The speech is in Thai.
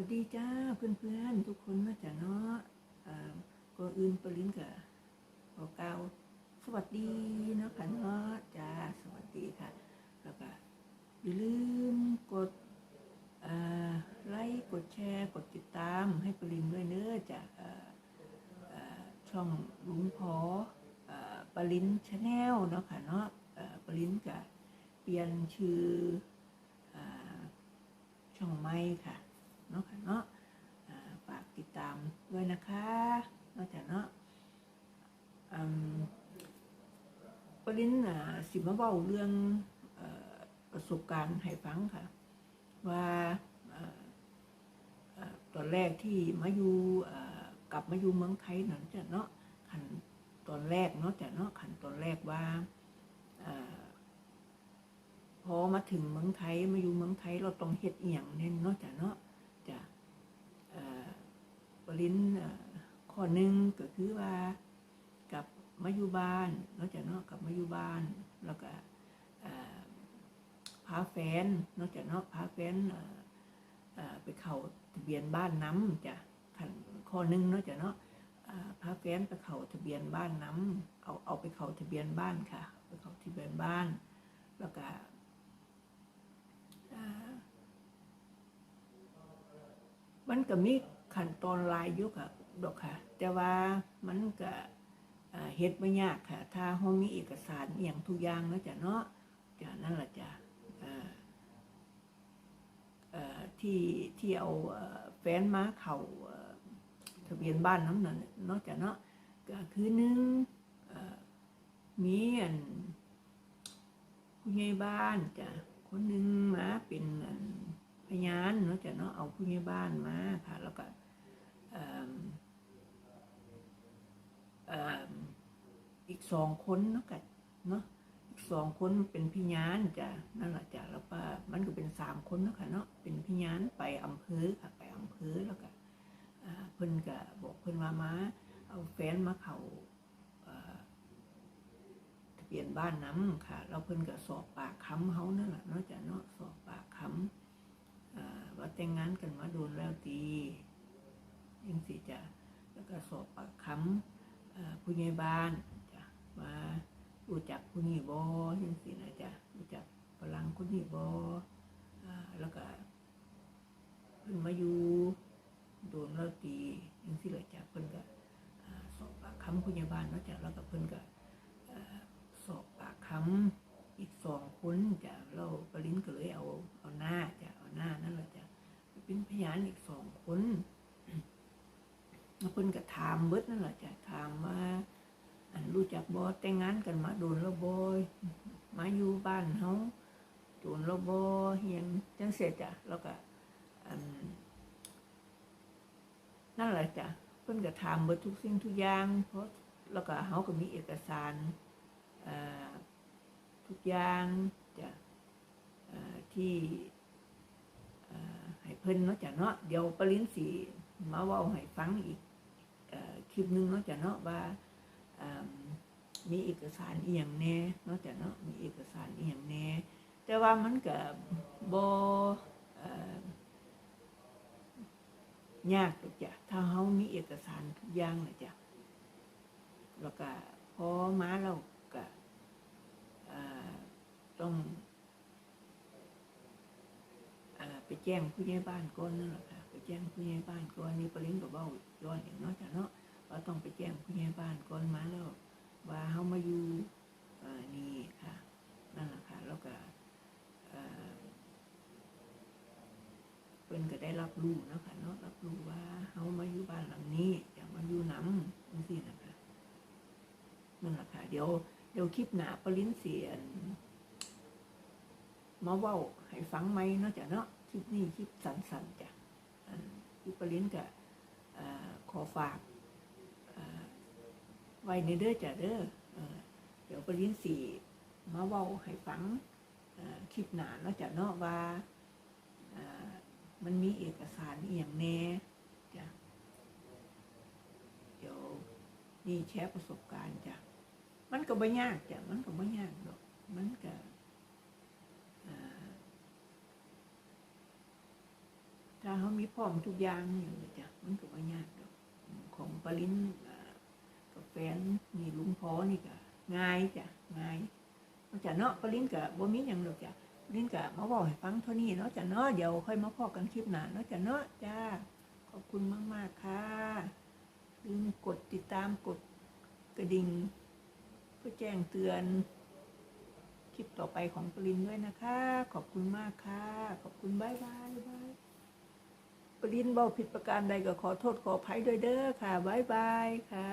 วัสดีจ้าเพื่อนๆ ทุกคนนะจ๊ะเนาะอ่าก่อนอื่นปรินกับขอกล่าสวัสดีเนาะค่ะเนาะจ้าสวัสดีค่ะแล้วก็อย่าลืมกดไลค์กดแชร์ กดติดตามให้ปรินด้วยเนื้อจากช่องลุงพออ่าปรินชาแนลเนาะค่ะเนาะอ่าปรินกับเปลี่ยนชื่ออช่องไม้ค่ะ เนาะค่ะเนาะฝากติดตามด้วยนะคะนอกจากเนาะอปรินอ่าสิมาเว้าเรื่องอประสบการณ์ให้ฟังค่ะ ว่าออตอนแรกที่มาอยู่กลับมาอยู่เมืองไทยนั่นจ้ะเนาะขันตอนแรกเนาะจ้ะเนาะขันตอนแรกว่าอพอมาถึงเมืองไทยมาอยู่เมืองไทยเราต้องเฮ็ดอียงแน่นเนาะจ้ะเนาะ ปรินข้อหนึ่งก็คือว่ากับมาอยู่บ้านนอกจากนาะกลับมาอยู่บ้าน แล้วก็พาแฟนนอกจากนาะพาแฟนไปเข้าทะเบียนบ้านน้ำจ้ะขันข้อหนึ่งนาะจากนอ่าพาแฟนไปเข้าทะเบียนบ้านน้ำเอาเอาไปเข้าทะเบียนบ้านค่ะ ไปเข้าทะเบียนบ้าน แล้วก็อ่ามันก็มี ขั้นตอนลายอยู่ค่ะดอกค่ะ แต่ว่ามันก็เฮ็ดบ่ยากค่ะ ถ้าเฮามีเอกสารอย่างทุกอย่างนาะจ้ะเนาะจ้ะนั่นแหละจ้ะที่ที่เอาแฟนมาเข้าเอ่อทะเบียนบ้านน้ำนั่นนาะจ้ะเนาะก็คือหนึงเอ่อมีอันผู้ใหญ่บ้านจ้ะคนหนึ่งมาเป็นอัน พยานเนาะจะเนาะเอาผู้ใหญ่บ้านมาค่ะ แล้วก็อีกสองคนเนาะกันเนาะอีกสองคนเป็นพยานจ้ะนั่นแหละจ้ะแล้วก็มันก็เป็นสามคนเนาะค่ะเนาะเป็นพยานไปอำเภอค่ะไปอำเภอแล้วก็เพิ่นก็บอกเพิ่นว่ามาเอาแฟนมาเขาเอ่อทะเบียนบ้านน้ำค่ะแล้วเพิ่นก็สอบปากคำเขานั่นแหละเนาะจ้ะเนาะสอบปากคำ ว่าแต่งงานกันมาโดนแล้วตียังสิจ้ะแล้วก็สอบปากคำผู้ใหญ่บ้านจ้ะว่ารู้จักผู้นี้บ่ยังสินะจ้ะรู้จักฝรั่งคนนี้บ่อ่าแล้วก็เพิ่นมาอยู่โดนแล้วตียังสิเลยจ้ะเพิ่นก็สอบปากคำผู้ใหญ่บ้านเนาะจ้ะแล้วก็เพิ่นก็สอบปากคำอีกสองคนจะเราปริ้นก็เลยเอาเอาหน้าจะเอาหน้านั่นแหละจะเป็นพยานอีกสองคนแล้วคนก็ถาม เบิดนั่นแหละจะถามว่าอันรู้จักบอแต่งงานกันมาโดนแล้วบอยมาอยู่บ้านเฮาโดนแล้วบอเฮียงจังเสร็จจ้ะแล้วก็นั่นแหละจ้ะเพิ่นก็ถามเบิดทุกสิ่งทุกอย่าง เพราะแล้วก็เฮาก็มีเอกสารทุกอย่างจ้ะที่เอ่อให้เพิ่นเนาะจ้ะเนาะเดี๋ยวปริ้นสีมาว้าให้ฟังอีก ลิปหนึงเนาะจ้ะเนาะว่ามีเอกสารอีหยังแน่เนาะจ้ะเนาะมีเอกสารอีหยังแน่แต่ว่ามันก็บ่เอ่อยากหรอกจ้ะถ้าเฮามีเอกสารทุกอย่างเลยจ้ะแล้วก็พอมาแล้วก็ต้องอไปแจ้งผู้ใหญ่บ้านก่อนนั่นแหละค่ะไปแจ้งผู้ใหญ่บ้านก่อนนี่ปริ้นกับเบ้าย้อนอีกเนาะจ้ะเนาะ ว่าต้องไปแจ้งผู้ใหญ่บ้านก่อนมาแล้ว ว่าเฮามาอยู่นี่ค่ะ นั่นแหละค่ะ แล้วก็เพิ่นก็ได้รับรู้นะค่ะเนาะรับรู้ว่าเฮามาอยู่บ้านหลังนี้จะมาอยู่น้ำจังซี่นะคะนั่นแหละค่ะ เดี๋ยวเดี๋ยวคลิปหนาปริ้นเสียนมาเว้าให้ฟังไหมเนาะจ้ะเนาะคลิปนี้คลิปสั้นๆจ้ะคลิปปริ้นก็อ่าขอฝาก ไว้ในเด้อจ้ะเด้อเดี๋ยวปริ้นสีมาเว้าให้ฟังคลิปหนาเนาะจ้ะเนาะว่ามันมีเอกสารอย่างแน่จ้ะเดี๋ยวนี่แชร์ประสบการณ์จ้ะมันก็ไม่ยากจ้ะมันก็ไม่ยากหรอกมันก็ถ้าเขามีพร้อมทุกอย่างอย่างนี้จ้ะมันก็บ่ยากดอกของปรินอ่า นนี่ลุงพอนี่ก็ง่ายจ้ะง่ายนอกจากเนาะปรินก็บ่มีหยังหรอกจ้ะปรินก็มาบอกให้ฟังเท่านี้เนาะจ้ะเนาะเดี๋ยวค่อยมาพอกันคลิปหน้าเนาะจ้ะเนาะจ้าขอบคุณมากๆค่ะลืมกดติดตามกดกระดิ่งเพื่อแจ้งเตือนคลิปต่อไปของปรินด้วยนะคะ ขอบคุณมากค่ะ ขอบคุณบายบายบายปรินบอกผิดประการใดก็ขอโทษขออภัยด้วยเด้อค่ะบายบายค่ะ